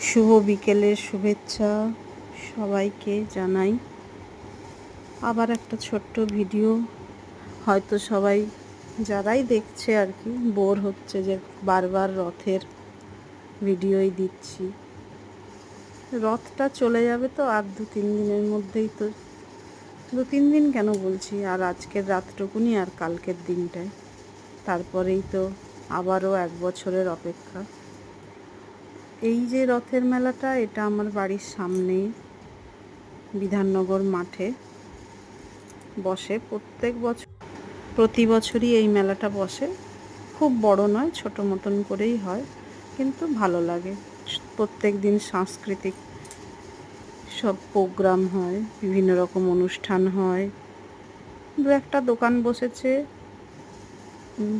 শুভ বিকেলের শুভেচ্ছা সবাইকে জানাই। আবার একটা ছোট্ট ভিডিও। হয়তো সবাই যারাই দেখছে আর কি, বোর হচ্ছে যে বারবার রথের ভিডিওই দিচ্ছি। রথটা চলে যাবে তো আর দু তিন দিনের মধ্যেই তো। দু তিন দিন কেন বলছি? আর আজকের রাতটুকুনি আর কালকের দিনটায়। তারপরেই তো আবারও এক বছরের অপেক্ষা। এই যে রথের মেলাটা, এটা আমার বাড়ির সামনেই বিধাননগর মাঠে বসে। প্রত্যেক বছর, প্রতি বছরই এই মেলাটা বসে। খুব বড় নয়, ছোট মতন করেই হয়, কিন্তু ভালো লাগে। প্রত্যেক দিন সাংস্কৃতিক সব প্রোগ্রাম হয়, বিভিন্ন রকম অনুষ্ঠান হয়। দু একটা দোকান বসেছে।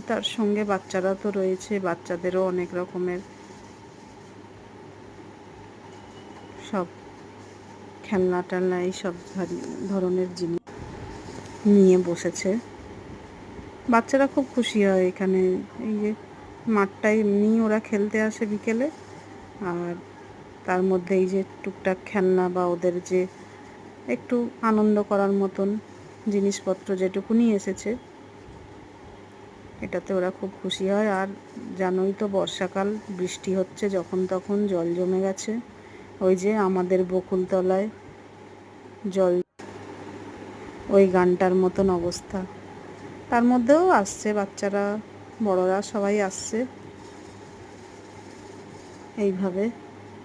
তার সঙ্গে বাচ্চারা তো রয়েছে, বাচ্চাদেরও অনেক রকমের সব খেলনা টেলনা এইসব ধরনের জিনিস নিয়ে বসেছে। বাচ্চারা খুব খুশি হয় এখানে। এই যে মাঠটায় এমনি ওরা খেলতে আসে বিকেলে। আর তার মধ্যে এই যে টুকটাক খেলনা বা ওদের যে একটু আনন্দ করার মতন জিনিসপত্র যেটুকুনি এসেছে, এটাতে ওরা খুব খুশি হয়। আর জানোই তো বর্ষাকাল, বৃষ্টি হচ্ছে যখন তখন, জল জমে গেছে। ওই যে আমাদের বকুলতলায় জল, ওই গানটার মতন অবস্থা। তার মধ্যেও আসছে বাচ্চারা, বড়রা সবাই আসছে। এইভাবে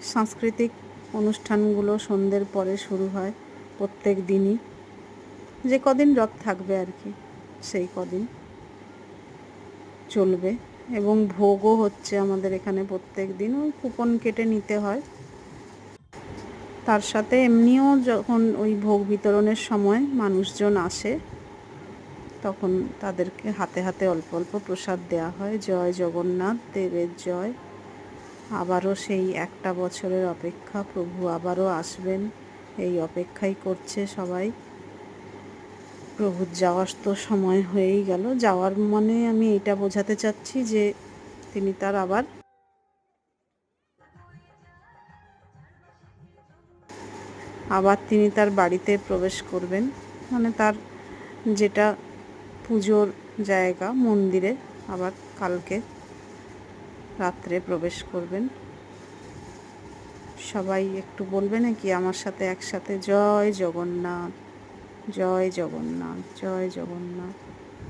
সাংস্কৃতিক অনুষ্ঠানগুলো সন্ধ্যের পরে শুরু হয় প্রত্যেক দিনই। যে কদিন রথ থাকবে আর কি, সেই কদিন চলবে। এবং ভোগও হচ্ছে আমাদের এখানে প্রত্যেক দিন, ওই কুপন কেটে নিতে হয়। তার সাথে এমনিও যখন ওই ভোগ বিতরণের সময় মানুষজন আসে, তখন তাদেরকে হাতে হাতে অল্প অল্প প্রসাদ দেওয়া হয়। জয় জগন্নাথ, দেবের জয়। আবারও সেই একটা বছরের অপেক্ষা, প্রভু আবারও আসবেন। এই অপেক্ষাই করছে সবাই। প্রভুর যাওয়ার তো সময় হয়েই গেল। যাওয়ার মানে আমি এটা বোঝাতে চাচ্ছি যে তিনি তার আবার আবার তিনি তার বাড়িতে প্রবেশ করবেন। মানে তার যেটা পুজোর জায়গা, মন্দিরে আবার কালকে রাত্রে প্রবেশ করবেন। সবাই একটু বলবে নাকি আমার সাথে একসাথে? জয় জগন্নাথ জয় জগন্নাথ জয় জগন্নাথ।